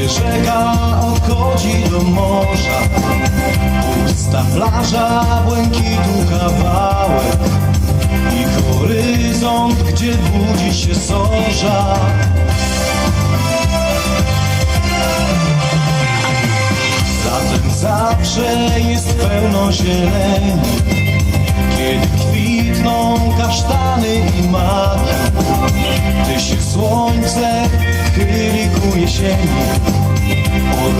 gdzie rzeka odchodzi do morza. Pusta plaża, błękitu kawałek i horyzont, gdzie budzi się zorza. Latem zawsze jest pełno zieleni, kiedy kwitną kasztany i maki. Gdy się słońce chyli 谢你，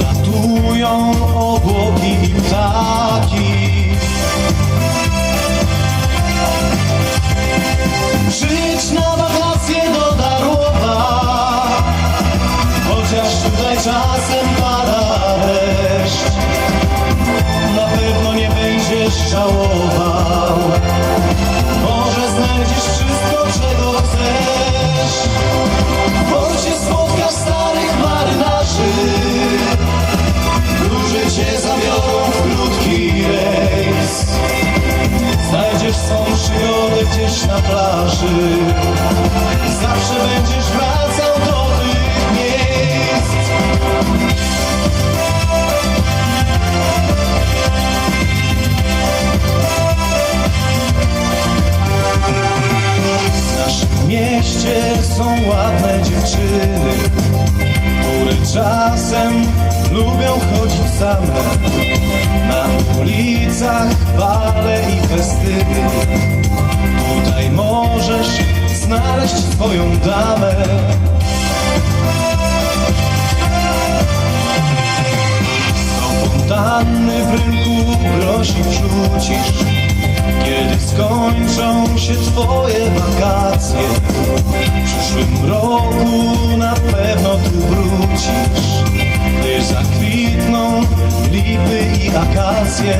na plaży. Zawsze będziesz wracał do tych miejsc. W naszym mieście są ładne dziewczyny Które czasem lubią chodzić same wrzucisz Kiedy skończą się twoje wakacje W przyszłym roku na pewno tu wrócisz. Gdy zakwitną lipy i akacje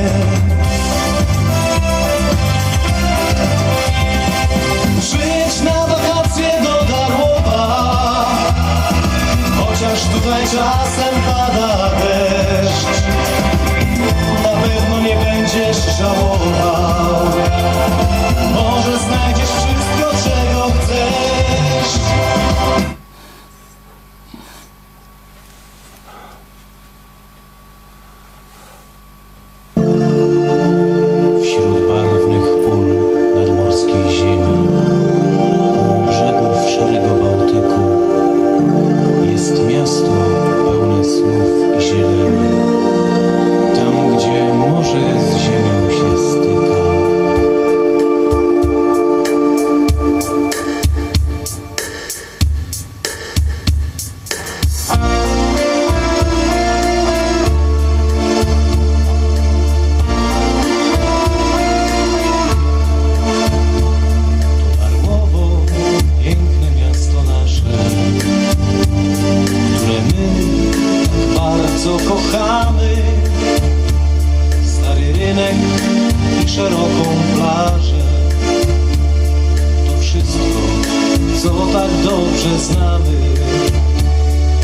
tak dobrze znamy.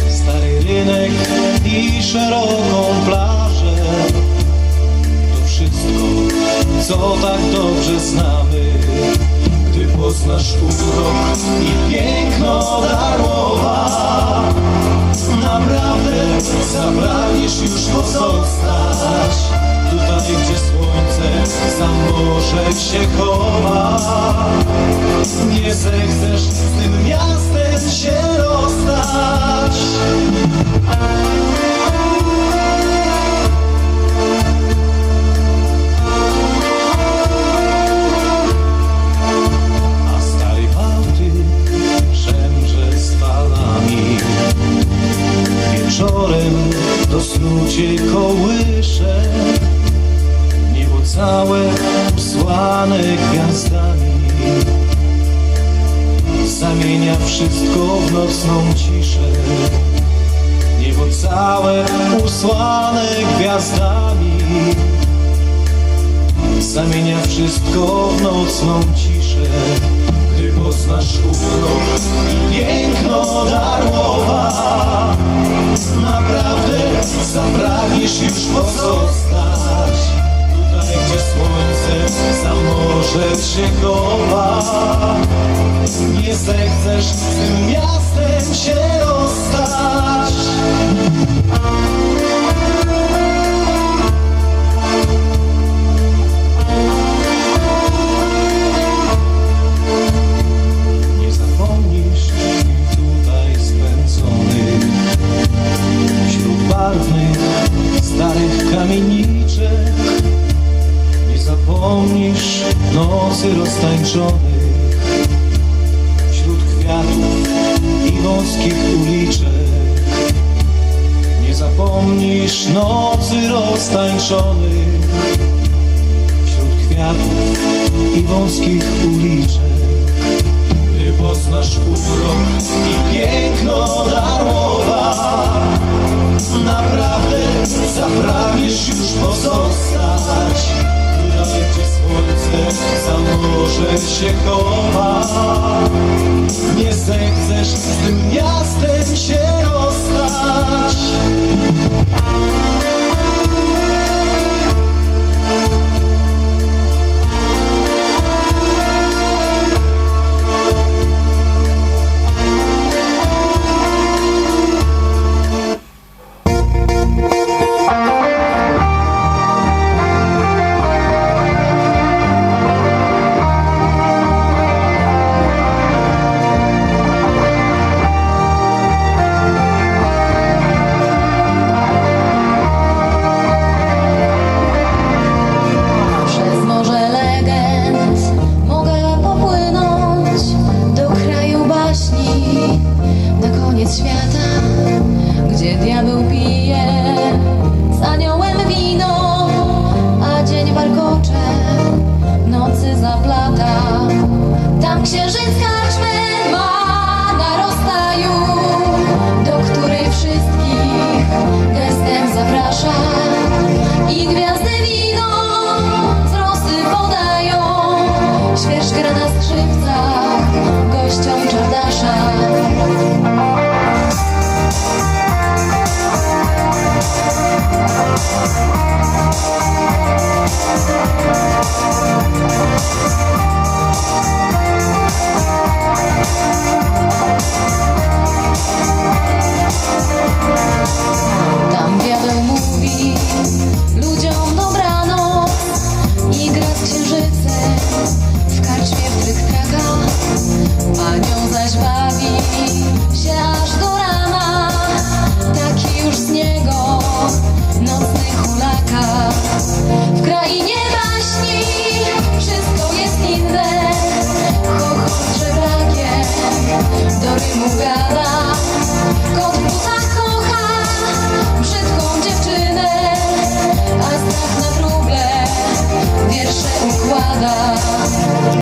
Stary rynek i szeroką plażę. To wszystko, co tak dobrze znamy. Gdy poznasz urok i piękno Darłowa Naprawdę zapragniesz już pozostać Tutaj, gdzie słońce za morze się chowa Nie zechcesz z tym snu cię kołysze Niebo całe usłane gwiazdami. Zamienia wszystko w nocną ciszę Niebo całe usłane gwiazdami. Zamienia wszystko w nocną ciszę Gdy poznasz urok i piękno Darłowa Naprawdę zapragniesz już pozostać Tutaj, gdzie słońce za morze się chowa Nie zechcesz z tym miastem się rozstać nocy roztańczonych Wśród kwiatów i wąskich uliczek. Nie zapomnisz nocy roztańczonych Wśród kwiatów i wąskich uliczek. Ty poznasz urok i piękno darmowa Naprawdę przed się chowa Nie zechcesz z tym miastem się robić. księżyca